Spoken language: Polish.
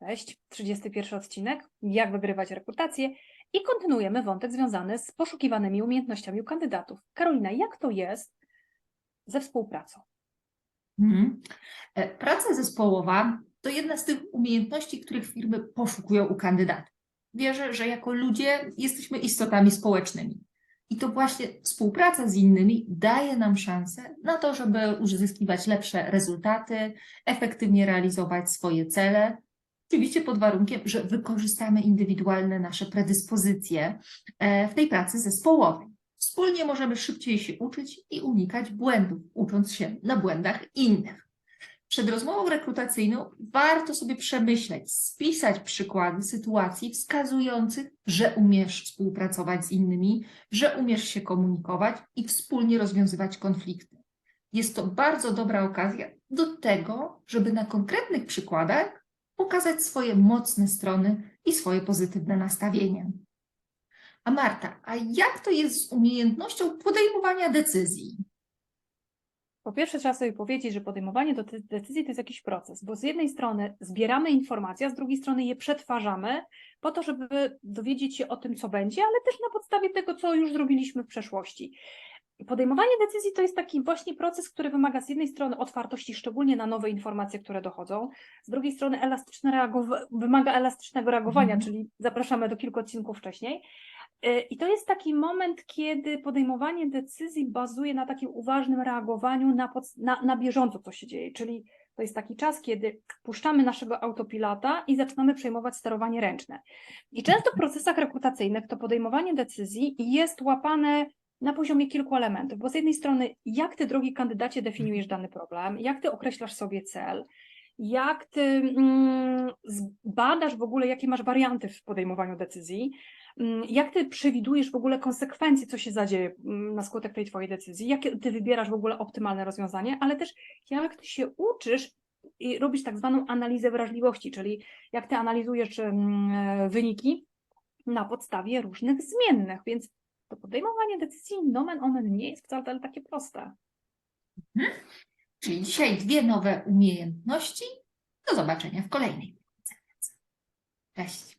Cześć, 31 odcinek, jak wygrywać rekrutację i kontynuujemy wątek związany z poszukiwanymi umiejętnościami u kandydatów. Karolina, jak to jest ze współpracą? E, Praca zespołowa to jedna z tych umiejętności, których firmy poszukują u kandydatów. Wierzę, że jako ludzie jesteśmy istotami społecznymi. I to właśnie współpraca z innymi daje nam szansę na to, żeby uzyskiwać lepsze rezultaty, efektywnie realizować swoje cele. Oczywiście pod warunkiem, że wykorzystamy indywidualne nasze predyspozycje e, w tej pracy zespołowej. Wspólnie możemy szybciej się uczyć i unikać błędów, ucząc się na błędach innych. Przed rozmową rekrutacyjną warto sobie przemyśleć, spisać przykłady sytuacji wskazujących, że umiesz współpracować z innymi, że umiesz się komunikować i wspólnie rozwiązywać konflikty. Jest to bardzo dobra okazja do tego, żeby na konkretnych przykładach pokazać swoje mocne strony i swoje pozytywne nastawienie. A Marta, a jak to jest z umiejętnością podejmowania decyzji? Po pierwsze, trzeba sobie powiedzieć, że podejmowanie decyzji to jest jakiś proces, bo z jednej strony zbieramy informacje, a z drugiej strony je przetwarzamy po to, żeby dowiedzieć się o tym, co będzie, ale też na podstawie tego, co już zrobiliśmy w przeszłości. Podejmowanie decyzji to jest taki właśnie proces, który wymaga z jednej strony otwartości, szczególnie na nowe informacje, które dochodzą, z drugiej strony elastyczne wymaga elastycznego reagowania, Mhm. czyli zapraszamy do kilku odcinków wcześniej. Y, I to jest taki moment, kiedy podejmowanie decyzji bazuje na takim uważnym reagowaniu na, na, na bieżąco, co się dzieje. Czyli to jest taki czas, kiedy puszczamy naszego autopilota i zaczynamy przejmować sterowanie ręczne. I często w procesach rekrutacyjnych to podejmowanie decyzji jest łapane na poziomie kilku elementów, bo z jednej strony, jak ty, drogi kandydacie, definiujesz dany problem, jak ty określasz sobie cel, jak ty mm, badasz w ogóle, jakie masz warianty w podejmowaniu decyzji, Mm, Jak ty przewidujesz w ogóle konsekwencje, co się zadzieje mm, na skutek tej twojej decyzji? Jak ty wybierasz w ogóle optymalne rozwiązanie, ale też jak ty się uczysz i robisz tak zwaną analizę wrażliwości, czyli jak ty analizujesz wyniki na podstawie różnych zmiennych, więc to podejmowanie decyzji nomen omen nie jest wcale takie proste. Czyli dzisiaj dwie nowe umiejętności. Do zobaczenia w kolejnej. Cześć.